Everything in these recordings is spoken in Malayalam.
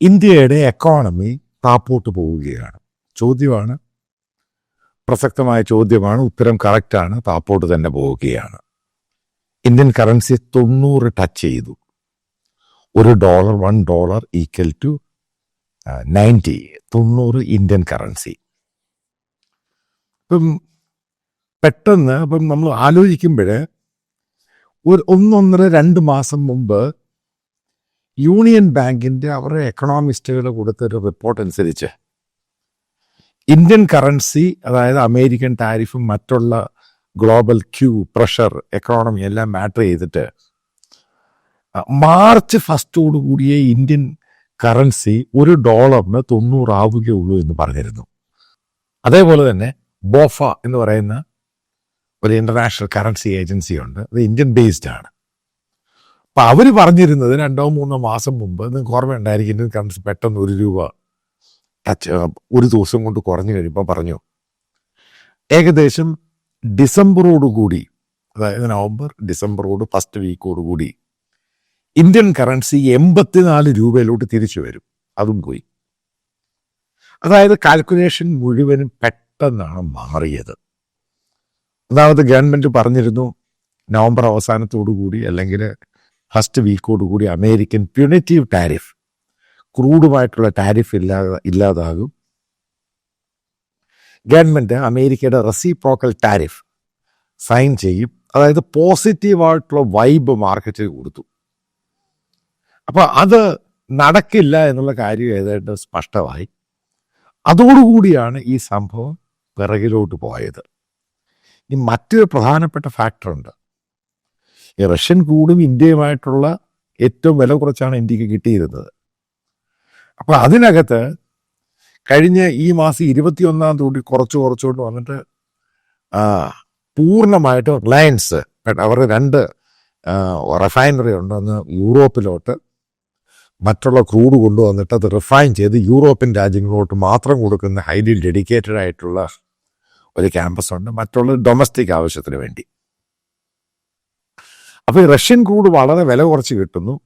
ഇന്ത്യയുടെ എക്കോണമി താപ്പോട്ട് പോവുകയാണ്. ചോദ്യമാണ്. പ്രസക്തമായ ചോദ്യമാണ്. ഉത്തരം കറക്റ്റാണ് താപ്പോട്ട് തന്നെ പോവുകയാണ്. ഇന്ത്യൻ കറൻസി തൊണ്ണൂറ് ടച്ച് ചെയ്തു. ഒരു dollar one dollar equal to ninety തൊണ്ണൂറ് ഇന്ത്യൻ കറൻസി ഇപ്പം പെട്ടെന്ന് ഇപ്പം നമ്മൾ ആലോചിക്കുമ്പോൾ ഒരു ഒന്നൊന്നര രണ്ട് മാസം മുമ്പ് യൂണിയൻ ബാങ്കിന്റെ അവരുടെ എക്കണോമിസ്റ്റുകൾ കൊടുത്തൊരു റിപ്പോർട്ട് അനുസരിച്ച് ഇന്ത്യൻ കറൻസി അതായത് അമേരിക്കൻ ടാരിഫും മറ്റുള്ള ഗ്ലോബൽ ക്യൂ പ്രഷർ എക്കണോമി എല്ലാം മാറ്റർ ചെയ്തിട്ട് മാർച്ച് ഫസ്റ്റോടു കൂടിയേ ഇന്ത്യൻ കറൻസി ഒരു ഡോളറിന് തൊണ്ണൂറാവുകയുള്ളൂ എന്ന് പറഞ്ഞിരുന്നു. അതേപോലെ തന്നെ ബോഫ എന്ന് പറയുന്ന ഒരു ഇന്റർനാഷണൽ കറൻസി ഏജൻസി ഉണ്ട്. അത് ഇന്ത്യൻ ബേസ്ഡ് ആണ്. അപ്പൊ അവർ പറഞ്ഞിരുന്നത് രണ്ടോ മൂന്നോ മാസം മുമ്പ് നിങ്ങൾക്ക് ഓർമ്മ ഉണ്ടായിരിക്കും ഇന്ത്യൻ പെട്ടെന്ന് ഒരു രൂപ ടച്ച് ഒരു ദിവസം കൊണ്ട് കുറഞ്ഞു കഴിയുമ്പോൾ പറഞ്ഞു. ഏകദേശം ഡിസംബറോടുകൂടി അതായത് നവംബർ ഡിസംബറോട് ഫസ്റ്റ് വീക്കോടുകൂടി ഇന്ത്യൻ കറൻസി എൺപത്തിനാല് രൂപയിലോട്ട് തിരിച്ചു വരും. അതും പോയി. അതായത് കാൽക്കുലേഷൻ മുഴുവനും പെട്ടെന്നാണ് മാറിയത്. ഒന്നാമത് ഗവൺമെന്റ് പറഞ്ഞിരുന്നു നവംബർ അവസാനത്തോടു കൂടി അല്ലെങ്കിൽ ഫസ്റ്റ് വീക്കോടുകൂടി അമേരിക്കൻ പ്യുണിറ്റീവ് ടാരിഫ് ക്രൂഡുമായിട്ടുള്ള ടാരിഫ് ഇല്ലാതെ ഇല്ലാതാകും. ഗവൺമെന്റ് അമേരിക്കയുടെ റെസിപ്രോക്കൽ ടാരിഫ് സൈൻ ചെയ്യും. അതായത് പോസിറ്റീവായിട്ടുള്ള വൈബ് മാർക്കറ്റിൽ കൊടുത്തു. അപ്പോൾ അത് നടക്കില്ല എന്നുള്ള കാര്യം ഏതാണ്ട് സ്പഷ്ടമായി. അതോടുകൂടിയാണ് ഈ സംഭവം പിറകിലോട്ട് പോയത്. ഇനി മറ്റൊരു പ്രധാനപ്പെട്ട ഫാക്ടറുണ്ട് ഈ റഷ്യൻ കൂടും ഇന്ത്യയുമായിട്ടുള്ള ഏറ്റവും വില കുറച്ചാണ് ഇന്ത്യയ്ക്ക് കിട്ടിയിരുന്നത്. അപ്പോൾ അതിനകത്ത് കഴിഞ്ഞ ഈ മാസം ഇരുപത്തിയൊന്നാം തീയതി കുറച്ച് കുറച്ചുകൊണ്ട് വന്നിട്ട് പൂർണമായിട്ട് റിലയൻസ് അവർ രണ്ട് റിഫൈനറി ഉണ്ടെന്ന് യൂറോപ്പിലോട്ട് മറ്റുള്ള ക്രൂഡ് കൊണ്ടുവന്നിട്ട് അത് റിഫൈൻ ചെയ്ത് യൂറോപ്യൻ രാജ്യങ്ങളോട്ട് മാത്രം കൊടുക്കുന്ന ഹൈലി ഡെഡിക്കേറ്റഡ് ആയിട്ടുള്ള ഒരു ക്യാമ്പസ് ഉണ്ട്. മറ്റുള്ള ഡൊമസ്റ്റിക് ആവശ്യത്തിന് വേണ്ടി. അപ്പോൾ ഈ റഷ്യൻ ക്രൂഡ് വളരെ വില കുറച്ച് കിട്ടുന്നു.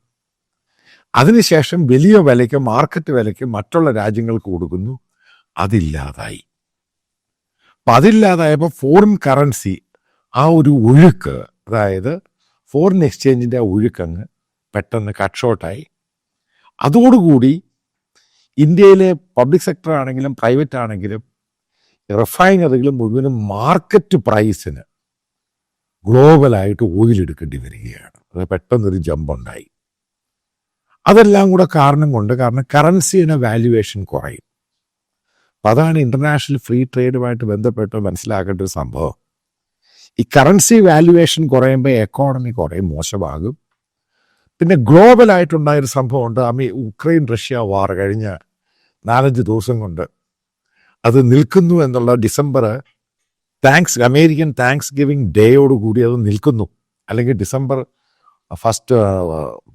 അതിനുശേഷം വലിയ വിലയ്ക്ക് മാർക്കറ്റ് വിലയ്ക്ക് മറ്റുള്ള രാജ്യങ്ങൾക്ക് കൊടുക്കുന്നു. അതില്ലാതായി. അപ്പം അതില്ലാതായപ്പോൾ ഫോറിൻ കറൻസി ആ ഒരു ഒഴുക്ക് അതായത് ഫോറിൻ എക്സ്ചേഞ്ചിന്റെ ആ ഒഴുക്കങ്ങ് പെട്ടെന്ന് കട്ട് ഷോട്ടായി അതോടുകൂടി ഇന്ത്യയിലെ പബ്ലിക് സെക്ടർ ആണെങ്കിലും പ്രൈവറ്റ് ആണെങ്കിലും റിഫൈനറികൾ മുഴുവനും മാർക്കറ്റ് പ്രൈസിന് ഗ്ലോബലായിട്ട് ഓയിൽ എടുക്കേണ്ടി വരികയാണ്. അത് പെട്ടെന്നൊരു ജമ്പുണ്ടായി. അതെല്ലാം കൂടെ കാരണം കൊണ്ട് കാരണം കറൻസിയുടെ വാല്യുവേഷൻ കുറയും. അപ്പം അതാണ് ഇന്റർനാഷണൽ ഫ്രീ ട്രേഡുമായിട്ട് ബന്ധപ്പെട്ട് മനസ്സിലാക്കേണ്ട ഒരു സംഭവം. ഈ കറൻസി വാല്യുവേഷൻ കുറയുമ്പോൾ എക്കോണമി കുറേ മോശമാകും. പിന്നെ ഗ്ലോബലായിട്ടുണ്ടായൊരു സംഭവമുണ്ട്. അമി ഉക്രൈൻ റഷ്യ വാർ കഴിഞ്ഞ നാലഞ്ച് ദിവസം കൊണ്ട് അത് നിൽക്കുന്നു എന്നുള്ള December thanks American Thanksgiving ഡേയോടുകൂടി അത് നിൽക്കുന്നു. അല്ലെങ്കിൽ ഡിസംബർ ഫസ്റ്റ്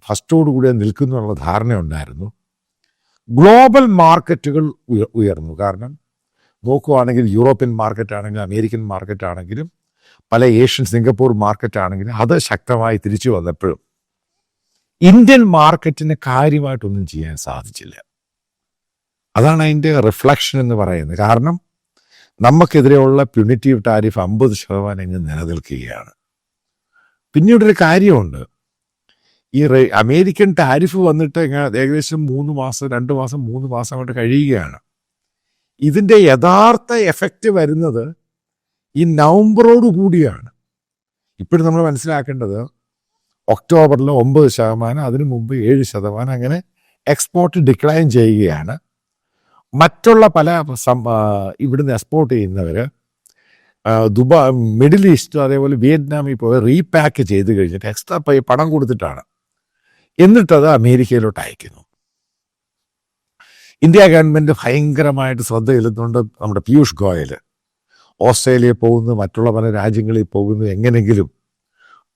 ഫസ്റ്റോടുകൂടി അത് നിൽക്കുന്നു എന്നുള്ള ധാരണയുണ്ടായിരുന്നു ഗ്ലോബൽ മാർക്കറ്റുകൾ ഉയർന്നു. കാരണം നോക്കുവാണെങ്കിൽ യൂറോപ്യൻ മാർക്കറ്റ് ആണെങ്കിലും അമേരിക്കൻ മാർക്കറ്റ് ആണെങ്കിലും പല ഏഷ്യൻ സിംഗപ്പൂർ മാർക്കറ്റ് ആണെങ്കിലും അത് ശക്തമായി തിരിച്ചു വന്നപ്പോഴും ഇന്ത്യൻ മാർക്കറ്റിന് കാര്യമായിട്ടൊന്നും ചെയ്യാൻ സാധിച്ചില്ല. അതാണ് അതിന്റെ റിഫ്ലക്ഷൻ എന്ന് പറയുന്നത്. കാരണം നമുക്കെതിരെയുള്ള പ്യുണിറ്റീവ് ടാരിഫ് അമ്പത് ശതമാനം ഇങ്ങ് നിലനിൽക്കുകയാണ്. പിന്നീടൊരു കാര്യമുണ്ട്. ഈ അമേരിക്കൻ ടാരിഫ് വന്നിട്ട് ഏകദേശം മൂന്ന് മാസം രണ്ട് മാസം മൂന്ന് മാസം കൊണ്ട് കഴിയുകയാണ്. ഇതിന്റെ യഥാർത്ഥ എഫക്റ്റ് വരുന്നത് ഈ നവംബറോട് കൂടിയാണ്. ഇപ്പോഴും നമ്മൾ മനസ്സിലാക്കേണ്ടത് ഒക്ടോബറിൽ ഒമ്പത് ശതമാനം അതിനു മുമ്പ് ഏഴ് ശതമാനം അങ്ങനെ എക്സ്പോർട്ട് ഡിക്ലൈൻ ചെയ്യുകയാണ്. മറ്റുള്ള പല ഇവിടുന്ന് എക്സ്പോർട്ട് ചെയ്യുന്നവർ ദുബായ് മിഡിൽ ഈസ്റ്റ് അതേപോലെ വിയറ്റ്നാമിൽ പോയി റീപാക്ക് ചെയ്ത് കഴിഞ്ഞിട്ട് എക്സ്ട്രാ പൈ പണം കൊടുത്തിട്ടാണ്. എന്നിട്ടത് അമേരിക്കയിലോട്ട് അയക്കുന്നു. ഇന്ത്യ ഗവൺമെന്റ് ഭയങ്കരമായിട്ട് ശ്രദ്ധ ചെലുത്തുന്നുണ്ട് നമ്മുടെ പീയൂഷ് ഗോയൽ ഓസ്ട്രേലിയ പോകുന്നു മറ്റുള്ള പല രാജ്യങ്ങളിൽ പോകുന്നു എങ്ങനെങ്കിലും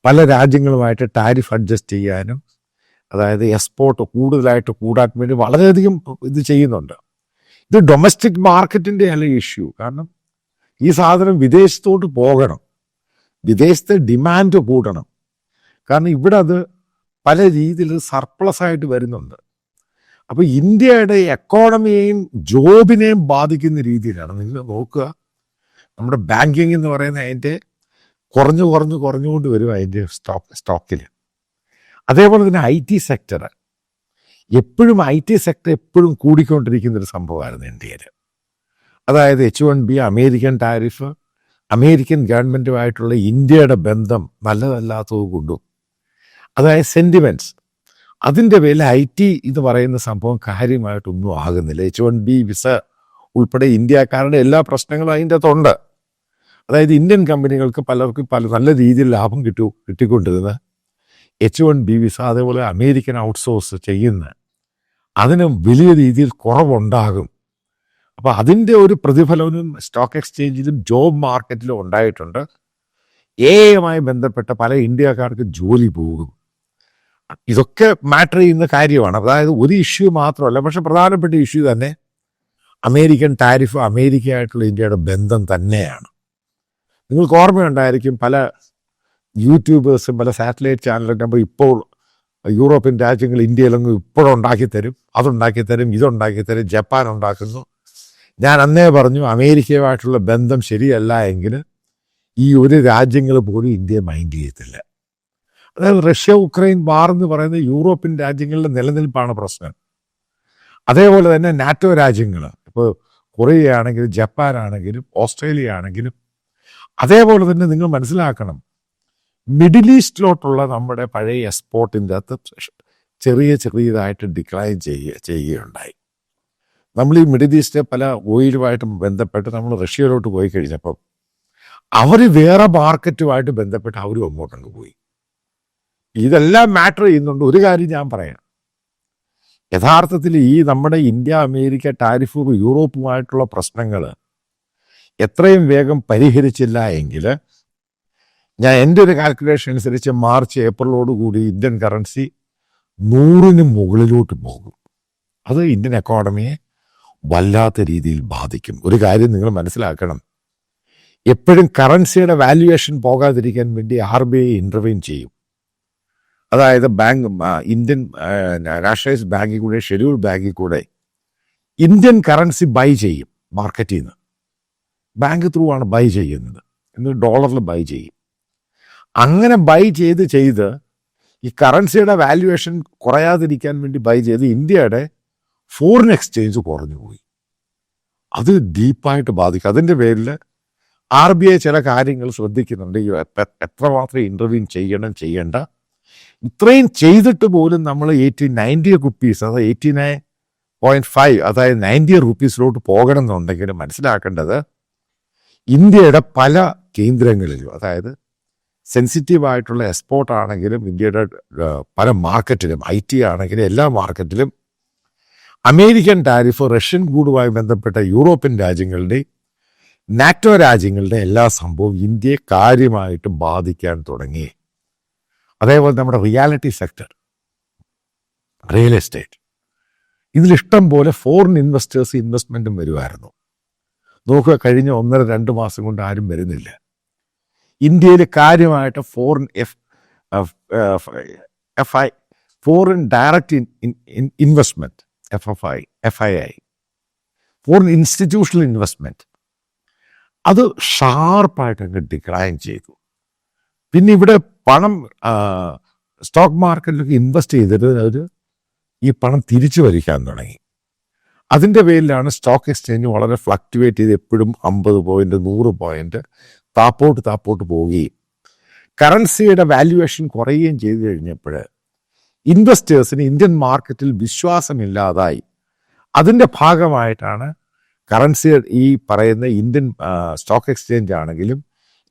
പല രാജ്യങ്ങളുമായിട്ട് ടാരിഫ് അഡ്ജസ്റ്റ് ചെയ്യാനും അതായത് എക്സ്പോർട്ട് കൂടുതലായിട്ട് കൂടാൻ വേണ്ടി വളരെയധികം ഇത് ചെയ്യുന്നുണ്ട്. ഇത് ഡൊമസ്റ്റിക് മാർക്കറ്റിന്റെ അല്ല ഇഷ്യൂ കാരണം ഈ സാധനം വിദേശത്തോട്ട് പോകണം. വിദേശത്തെ ഡിമാൻഡ് കൂടണം കാരണം ഇവിടെ അത് പല രീതിയിൽ സർപ്ലസ് ആയിട്ട് വരുന്നുണ്ട്. അപ്പോൾ ഇന്ത്യയുടെ എക്കോണമിയെയും ജോബിനെയും ബാധിക്കുന്ന രീതിയിലാണ്. നിങ്ങൾ നോക്കുക. നമ്മുടെ ബാങ്കിങ് എന്ന് പറയുന്ന അതിന്റെ കുറഞ്ഞു കുറഞ്ഞു കുറഞ്ഞുകൊണ്ട് വരും അതിന്റെ സ്റ്റോക്ക് സ്റ്റോക്കിൽ അതേപോലെ തന്നെ ഐ ടി സെക്ടർ എപ്പോഴും ഐ ടി സെക്ടർ എപ്പോഴും കൂടിക്കൊണ്ടിരിക്കുന്ന ഒരു സംഭവമായിരുന്നു ഇന്ത്യയിൽ. അതായത് H one B American tariff American ഗവൺമെന്റുമായിട്ടുള്ള ഇന്ത്യയുടെ ബന്ധം നല്ലതല്ലാത്തത് കൊണ്ടും അതായത് സെന്റിമെന്റ്സ് അതിന്റെ പേരിൽ ഐ ടി എന്ന് പറയുന്ന സംഭവം കാര്യമായിട്ടൊന്നും ആകുന്നില്ല. എച്ച് വൺ ബി വിസ ഉൾപ്പെടെ ഇന്ത്യക്കാരുടെ എല്ലാ പ്രശ്നങ്ങളും അതിന്റെ അകത്തുണ്ട്. അതായത് ഇന്ത്യൻ കമ്പനികൾക്ക് പലർക്കും പല നല്ല രീതിയിൽ ലാഭം കിട്ടു കിട്ടിക്കൊണ്ടിരുന്ന എച്ച് വൺ ബി വിസ അതേപോലെ അമേരിക്കൻ ഔട്ട്സോഴ്സ് ചെയ്യുന്ന അതിന് വലിയ രീതിയിൽ കുറവുണ്ടാകും. അപ്പോൾ അതിന്റെ ഒരു പ്രതിഫലവും സ്റ്റോക്ക് എക്സ്ചേഞ്ചിലും ജോബ് മാർക്കറ്റിലും ഉണ്ടായിട്ടുണ്ട്. എയുമായി ബന്ധപ്പെട്ട പല ഇന്ത്യക്കാർക്ക് ജോലി പോകും. ഇതൊക്കെ മാറ്റർ ചെയ്യുന്ന കാര്യമാണ്. അതായത് ഒരു ഇഷ്യൂ മാത്രമല്ല പക്ഷെ പ്രധാനപ്പെട്ട ഇഷ്യൂ തന്നെ അമേരിക്കൻ ടാരിഫ് അമേരിക്കയായിട്ടുള്ള ഇന്ത്യയുടെ ബന്ധം തന്നെയാണ്. നിങ്ങൾക്ക് ഓർമ്മയുണ്ടായിരിക്കും പല യൂട്യൂബേഴ്സും പല സാറ്റലൈറ്റ് ചാനലും നമ്പർ ഇപ്പോൾ യൂറോപ്യൻ രാജ്യങ്ങൾ ഇന്ത്യയിലൊന്നും ഇപ്പോഴും തരും അതുണ്ടാക്കി തരും തരും ജപ്പാൻ ഉണ്ടാക്കുന്നു. ഞാൻ അന്നേ പറഞ്ഞു അമേരിക്കയുമായിട്ടുള്ള ബന്ധം ശരിയല്ല എങ്കിൽ ഈ ഒരു രാജ്യങ്ങൾ പോലും ഇന്ത്യയെ മൈൻഡ് ചെയ്യത്തില്ല. അതായത് റഷ്യ ഉക്രൈൻ വാർ എന്ന് പറയുന്നത് യൂറോപ്യൻ രാജ്യങ്ങളുടെ നിലനിൽപ്പാണ് പ്രശ്നം. അതേപോലെ തന്നെ നാറ്റോ രാജ്യങ്ങൾ ഇപ്പോൾ കൊറിയ ആണെങ്കിലും ജപ്പാൻ ആണെങ്കിലും ഓസ്ട്രേലിയ ആണെങ്കിലും അതേപോലെ തന്നെ നിങ്ങൾ മനസ്സിലാക്കണം മിഡിൽ ഈസ്റ്റിലോട്ടുള്ള നമ്മുടെ പഴയ എക്സ്പോർട്ടിന്റെ അകത്ത് ചെറിയ ചെറിയതായിട്ട് ഡിക്ലൈൻ ചെയ്യുക ചെയ്യുകയുണ്ടായി. നമ്മൾ ഈ മിഡിൽ ഈസ്റ്റ് പല ഓയിലുമായിട്ടും ബന്ധപ്പെട്ട് നമ്മൾ റഷ്യയിലോട്ട് പോയി കഴിഞ്ഞപ്പം അവർ വേറെ മാർക്കറ്റുമായിട്ട് ബന്ധപ്പെട്ട് അവരും അങ്ങോട്ടങ്ങ് പോയി. ഇതെല്ലാം മാറ്റർ ചെയ്യുന്നുണ്ട്. ഒരു കാര്യം ഞാൻ പറയാം. യഥാർത്ഥത്തിൽ ഈ നമ്മുടെ ഇന്ത്യ അമേരിക്ക ടാരിഫ് യൂറോപ്പുമായിട്ടുള്ള പ്രശ്നങ്ങൾ എത്രയും വേഗം പരിഹരിച്ചില്ല എങ്കിൽ ഞാൻ എന്റെ ഒരു കാൽക്കുലേഷൻ അനുസരിച്ച് മാർച്ച് ഏപ്രിലോടുകൂടി ഇന്ത്യൻ കറൻസി നൂറിന് മുകളിലോട്ട് പോകും. അത് ഇന്ത്യൻ എക്കോണമിയെ വല്ലാത്ത രീതിയിൽ ബാധിക്കും. ഒരു കാര്യം നിങ്ങൾ മനസ്സിലാക്കണം. എപ്പോഴും കറൻസിയുടെ വാല്യുവേഷൻ പോകാതിരിക്കാൻ വേണ്ടി ആർ ബി ഐ ഇന്റർവെയിൻ ചെയ്യും. അതായത് ബാങ്ക് ഇന്ത്യൻ നാഷണലൈസ് ബാങ്കിൽ കൂടെ ഷെഡ്യൂൾ ബാങ്കിൽ കൂടെ ഇന്ത്യൻ കറൻസി ബൈ ചെയ്യും മാർക്കറ്റിൽ നിന്ന്. ബാങ്ക് ത്രൂ ആണ് ബൈ ചെയ്യുന്നത്. എന്നിട്ട് ഡോളറിൽ ബൈ ചെയ്യും. അങ്ങനെ ബൈ ചെയ്ത് ചെയ്ത് ഈ കറൻസിയുടെ വാല്യുവേഷൻ കുറയാതിരിക്കാൻ വേണ്ടി ബൈ ചെയ്ത് ഇന്ത്യയുടെ ഫോറിൻ എക്സ്ചേഞ്ച് കുറഞ്ഞു പോയി. അത് ഡീപ്പായിട്ട് ബാധിക്കും. അതിന്റെ പേരിൽ ആർ ബി ഐ ചില കാര്യങ്ങൾ ശ്രദ്ധിക്കുന്നുണ്ട്. ഈ എത്ര- എത്രമാത്രം ഇന്റർവ്യൂ ചെയ്യണം ചെയ്യേണ്ട. ഇത്രയും ചെയ്തിട്ട് പോലും നമ്മൾ എയ്റ്റി നയന്റി റുപ്പീസ് അതായത് എയ്റ്റി നയൻ പോയിന്റ് ഫൈവ് അതായത് നയന്റി റുപ്പീസിലോട്ട് പോകണം എന്നുണ്ടെങ്കിൽ മനസ്സിലാക്കേണ്ടത് ഇന്ത്യയുടെ പല കേന്ദ്രങ്ങളിലും അതായത് സെൻസിറ്റീവ് ആയിട്ടുള്ള എക്സ്പോർട്ട് ആണെങ്കിലും ഇന്ത്യയുടെ പല മാർക്കറ്റിലും ഐ ടി ആണെങ്കിലും എല്ലാ മാർക്കറ്റിലും അമേരിക്കൻ ടാരിഫ് റഷ്യൻ കൂടുമായി ബന്ധപ്പെട്ട യൂറോപ്യൻ രാജ്യങ്ങളുടെ നാറ്റോ രാജ്യങ്ങളുടെ എല്ലാ സംഭവവും ഇന്ത്യയെ കാര്യമായിട്ട് ബാധിക്കാൻ തുടങ്ങി. അതേപോലെ നമ്മുടെ റിയാലിറ്റി സെക്ടർ റിയൽ എസ്റ്റേറ്റ്. ഇതിലിഷ്ടം പോലെ ഫോറിൻ ഇൻവെസ്റ്റേഴ്സ് ഇൻവെസ്റ്റ്മെന്റും വരുമായിരുന്നു നോക്കുക കഴിഞ്ഞ ഒന്നര രണ്ട് മാസം കൊണ്ട് ആരും വരുന്നില്ല. ഇന്ത്യയിൽ കാര്യമായിട്ട് foreign F F I foreign direct investment F F I F I I foreign institutional investment അത് ഷാർപ്പായിട്ട് അങ്ങ് ഡിക്ലൈൻ ചെയ്തു. പിന്നെ ഇവിടെ പണം സ്റ്റോക്ക് മാർക്കറ്റിലൊക്കെ ഇൻവെസ്റ്റ് ചെയ്തിട്ട് അവർ ഈ പണം തിരിച്ചു വരിക്കാൻ തുടങ്ങി. അതിന്റെ പേരിലാണ് സ്റ്റോക്ക് എക്സ്ചേഞ്ച് വളരെ ഫ്ലക്ച്വേറ്റ് ചെയ്ത് എപ്പോഴും അമ്പത് പോയിന്റ് നൂറ് പോയിന്റ് താപ്പോട്ട് താപ്പോട്ട് പോവുകയും കറൻസിയുടെ വാല്യുവേഷൻ കുറയുകയും ചെയ്തു കഴിഞ്ഞപ്പോൾ ഇൻവെസ്റ്റേഴ്സിന് ഇന്ത്യൻ മാർക്കറ്റിൽ വിശ്വാസമില്ലാതായി. അതിന്റെ ഭാഗമായിട്ടാണ് കറൻസി ഈ പറയുന്ന ഇന്ത്യൻ സ്റ്റോക്ക് എക്സ്ചേഞ്ച് ആണെങ്കിലും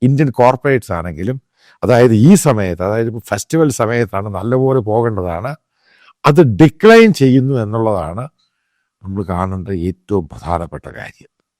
ഇന്ത്യൻ കോർപ്പറേറ്റ്സ് ആണെങ്കിലും അതായത് ഈ സമയത്ത് അതായത് ഫെസ്റ്റിവൽ സമയത്താണ് നല്ലപോലെ പോകേണ്ടതാണ് അത് ഡിക്ലൈൻ ചെയ്യുന്നു എന്നുള്ളതാണ് നമ്മൾ കാണേണ്ട ഏറ്റവും പ്രധാനപ്പെട്ട കാര്യം.